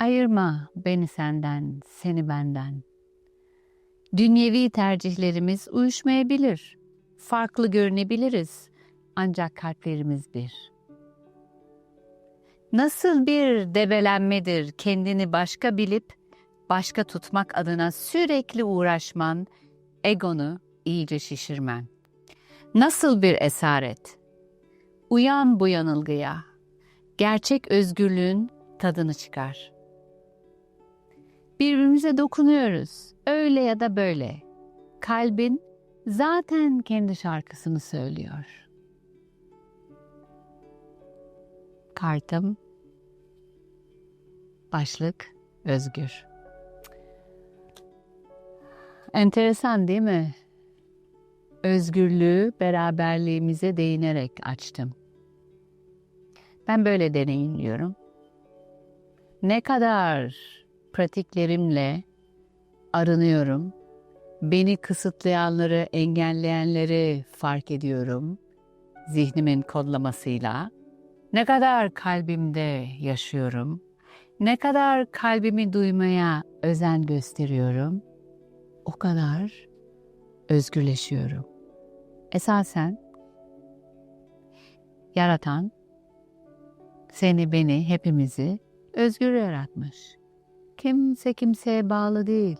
Ayırma beni senden, seni benden. Dünyevi tercihlerimiz uyuşmayabilir. Farklı görünebiliriz. Ancak kalplerimiz bir. Nasıl bir debelenmedir kendini başka bilip başka tutmak adına sürekli uğraşman, egonu iyice şişirmen. Nasıl bir esaret? Uyan bu yanılgıya. Gerçek özgürlüğün tadını çıkar. Birbirimize dokunuyoruz. Öyle ya da böyle. Kalbin zaten kendi şarkısını söylüyor. Kartım başlık özgür. Enteresan değil mi? Özgürlüğü beraberliğimize değinerek açtım. Ben böyle deneyimliyorum. Ne kadar pratiklerimle arınıyorum. Beni kısıtlayanları, engelleyenleri fark ediyorum. Zihnimin kodlamasıyla. Ne kadar kalbimde yaşıyorum. Ne kadar kalbimi duymaya özen gösteriyorum. O kadar özgürleşiyorum. Esasen yaratan seni, beni, hepimizi özgür yaratmış. Kimse kimseye bağlı değil.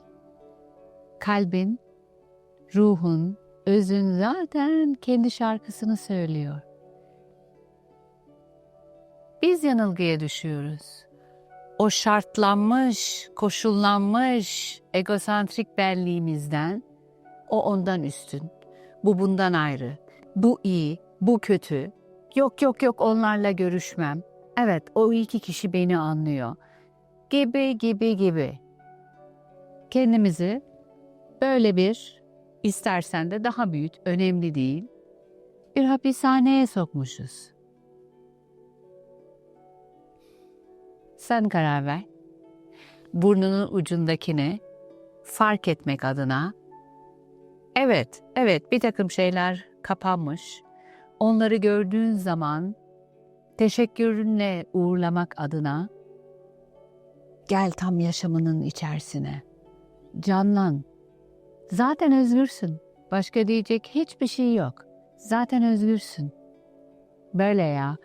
Kalbin, ruhun, özün zaten kendi şarkısını söylüyor. Biz yanılgıya düşüyoruz. O şartlanmış, koşullanmış, egosantrik benliğimizden o ondan üstün. Bu bundan ayrı. Bu iyi, bu kötü. Yok yok yok onlarla görüşmem. Evet o iki kişi beni anlıyor. Gibi gibi gibi. Kendimizi böyle bir istersen de daha büyük, önemli değil. Bir hapishaneye sokmuşuz. Sen karar ver. Burnunun ucundakini fark etmek adına Evet, evet bir takım şeyler kapanmış. Onları gördüğün zaman teşekkürünle uğurlamak adına gel tam yaşamının içerisine. Canlan. Zaten özgürsün. Başka diyecek hiçbir şey yok. Zaten özgürsün. Böyle ya.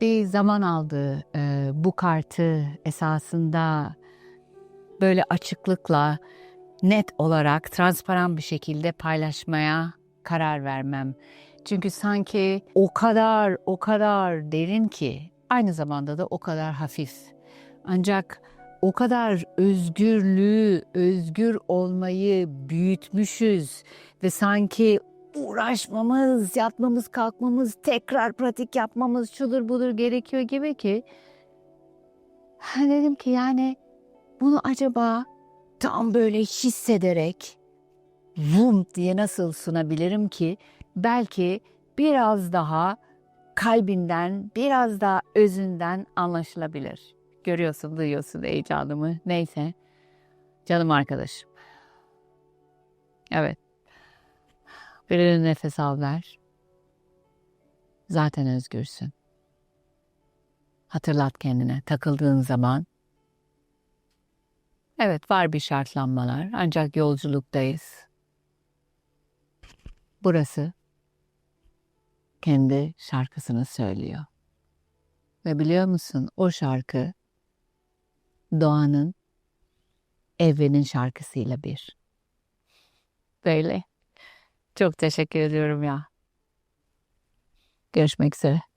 Bir zaman aldı e, bu kartı esasında böyle açıklıkla net olarak transparan bir şekilde paylaşmaya karar vermem. Çünkü sanki o kadar o kadar derin ki aynı zamanda da o kadar hafif. Ancak o kadar özgürlüğü, özgür olmayı büyütmüşüz ve sanki uğraşmamız, yatmamız, kalkmamız, tekrar pratik yapmamız şudur budur gerekiyor gibi ki dedim ki yani bunu acaba tam böyle hissederek vum diye nasıl sunabilirim ki belki biraz daha kalbinden, biraz daha özünden anlaşılabilir. Görüyorsun, duyuyorsun heyecanımı. Neyse. Canım arkadaşım. Evet. Bir nefes al ver. Zaten özgürsün. Hatırlat kendine takıldığın zaman Evet var bir şartlanmalar ancak yolculuktayız. Burası kendi şarkısını söylüyor. Ve biliyor musun o şarkı doğanın evrenin şarkısıyla bir. Böyle. Çok teşekkür ediyorum ya. Görüşmek üzere.